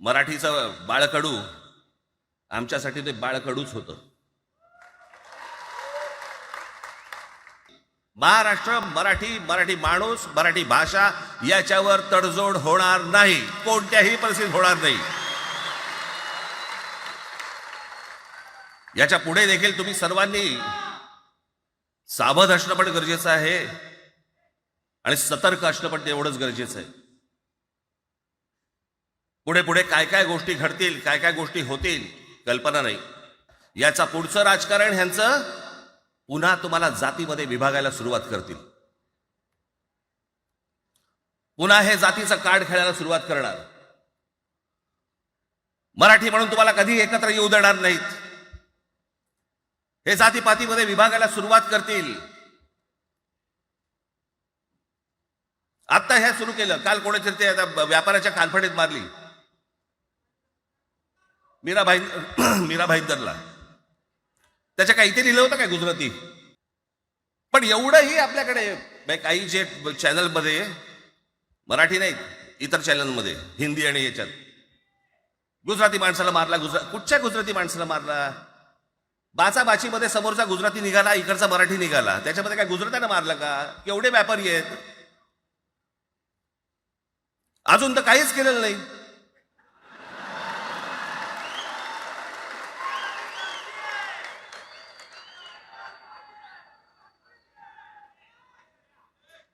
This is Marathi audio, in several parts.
मराठीचं बाळकडू आमच्यासाठी ते बाळकडूच होतं. महाराष्ट्र मराठी मराठी माणूस मराठी भाषा याच्यावर तडजोड होणार नाही. कोणत्याही परिस्थितीत होणार नाही. याच्यापुढे देखील तुम्ही सर्वांनी सावध असणं पण गरजेचं आहे आणि सतर्क असणं पण तेवढंच गरजेचं आहे. पुढे पुढे काय काय गोष्टी घडतील काय काय गोष्टी होतील कल्पना नाही. याचा पुढचं राजकारण ह्यांचं पुन्हा तुम्हाला जातीमध्ये विभागायला सुरुवात करतील. पुन्हा हे जातीचं कार्ड खेळायला सुरुवात करणार. मराठी म्हणून तुम्हाला कधी एकत्र येऊ देणार नाहीत. हे जातीपातीमध्ये विभागायला सुरुवात करतील. आत्ता हे सुरू केलं. काल कोणाच्या ते आता व्यापाराच्या कालफडीत मारली. मीराबाई मीराबाई दरला त्याच्या काही ते लिहिलं होतं काय गुजराती? पण एवढंही आपल्याकडे काही जे चॅनलमध्ये मराठी नाहीत इतर चॅनलमध्ये हिंदी आणि याच्यात. गुजराती माणसाला मारला गुजरात कुठच्या गुजराती माणसाला मारला? बाचा बाचीमध्ये समोरचा गुजराती निघाला इकडचा मराठी निघाला. त्याच्यामध्ये काय गुजरात्यानं मारलं का? केवढे व्यापारी आहेत. अजून तर काहीच केलेलं नाही.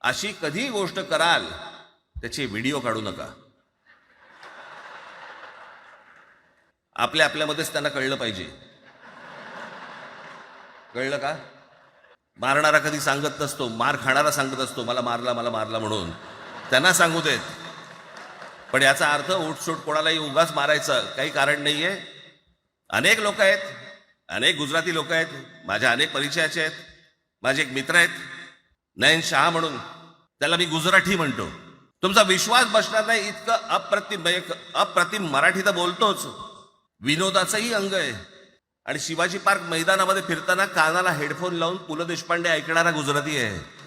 अशी कधी गोष्ट कराल त्याची व्हिडिओ काढू नका. आपल्या आपल्यामध्येच त्यांना कळलं पाहिजे. कळलं का? मारणारा कधी सांगत नसतो मार खाणारा सांगत असतो मला मारला मला मारला म्हणून. त्यांना सांगू देत. पण याचा अर्थ उठसूट कोणालाही उगाच मारायचं काही कारण नाहीये. अनेक लोक आहेत अनेक गुजराती लोक आहेत माझ्या अनेक परिचयाचे आहेत माझे एक मित्र आहेत. नयन शहा म्हणून. त्याला मी गुजराठी म्हणतो. तुमचा विश्वास बसणार नाही इतकं अप्रतिम म्हणजे अप्रतिम मराठी तर बोलतोच. विनोदाचंही अंग आहे. आणि शिवाजी पार्क मैदानामध्ये फिरताना कानाला हेडफोन लावून पु ल देशपांडे ऐकणारा गुजराती आहे.